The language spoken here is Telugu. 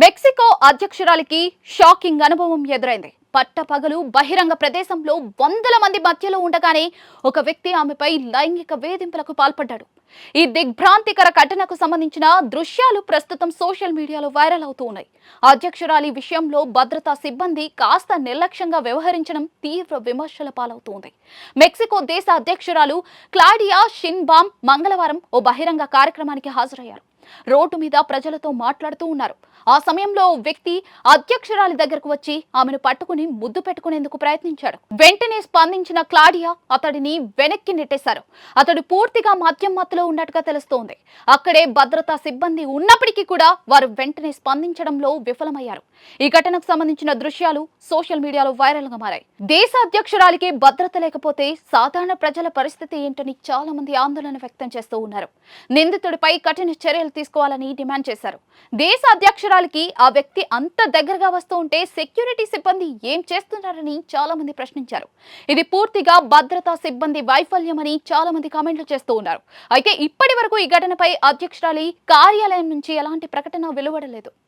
మెక్సికో అధ్యక్షురాలికి షాకింగ్ అనుభవం ఎదురైంది. పట్టపగలు బహిరంగ ప్రదేశంలో వందల మంది మధ్యలో ఉండగానే ఒక వ్యక్తి ఆమెపై లైంగిక వేధింపులకు పాల్పడ్డాడు. ఈ దిగ్భ్రాంతికర ఘటనకు సంబంధించిన దృశ్యాలు ప్రస్తుతం సోషల్ మీడియాలో వైరల్ అవుతూ ఉన్నాయి. అధ్యక్షురాలి విషయంలో భద్రతా సిబ్బంది కాస్త నిర్లక్ష్యంగా వ్యవహరించడం తీవ్ర విమర్శల పాలవుతోంది. మెక్సికో దేశ అధ్యక్షురాలు క్లాడియా షిన్బామ్ మంగళవారం ఓ బహిరంగ కార్యక్రమానికి హాజరయ్యారు. రోడ్డు మీద ప్రజలతో మాట్లాడుతూ ఉన్నారు. ఆ సమయంలో వ్యక్తి అధ్యక్షురాలి దగ్గరకు వచ్చి ఆమెను పట్టుకుని ముద్దు పెట్టుకునేందుకు ప్రయత్నించాడు. వెంటనే స్పందించిన క్లాడియా అతడిని వెనక్కి నెట్టేశారు. అతడు పూర్తిగా మద్యం మత్తులో ఉన్నట్టుగా తెలుస్తోంది. అక్కడే భద్రతా సిబ్బంది ఉన్నప్పటికీ కూడా వారు వెంటనే స్పందించడంలో విఫలమయ్యారు. ఈ ఘటనకు సంబంధించిన దృశ్యాలు సోషల్ మీడియాలో వైరల్గా మారాయి. దేశ అధ్యక్షురాలికి భద్రత లేకపోతే సాధారణ ప్రజల పరిస్థితి ఏంటని చాలా మంది ఆందోళన వ్యక్తం చేస్తూ ఉన్నారు. నిందితుడిపై కఠిన చర్యలు చర్యలు తీసుకోవాలని డిమాండ్ చేశారు. దేశ అధ్యక్షురాలకి ఆ వ్యక్తి అంత దగ్గరగా వస్తూ ఉంటే సెక్యూరిటీ సిబ్బంది ఏం చేస్తున్నారని చాలా మంది ప్రశ్నించారు. ఇది పూర్తిగా భద్రతా సిబ్బంది వైఫల్యమని చాలా మంది కామెంట్లు చేస్తూ ఉన్నారు. అయితే ఇప్పటి వరకు ఈ ఘటనపై అధ్యక్షురాలి కార్యాలయం నుంచి ఎలాంటి ప్రకటన వెలువడలేదు.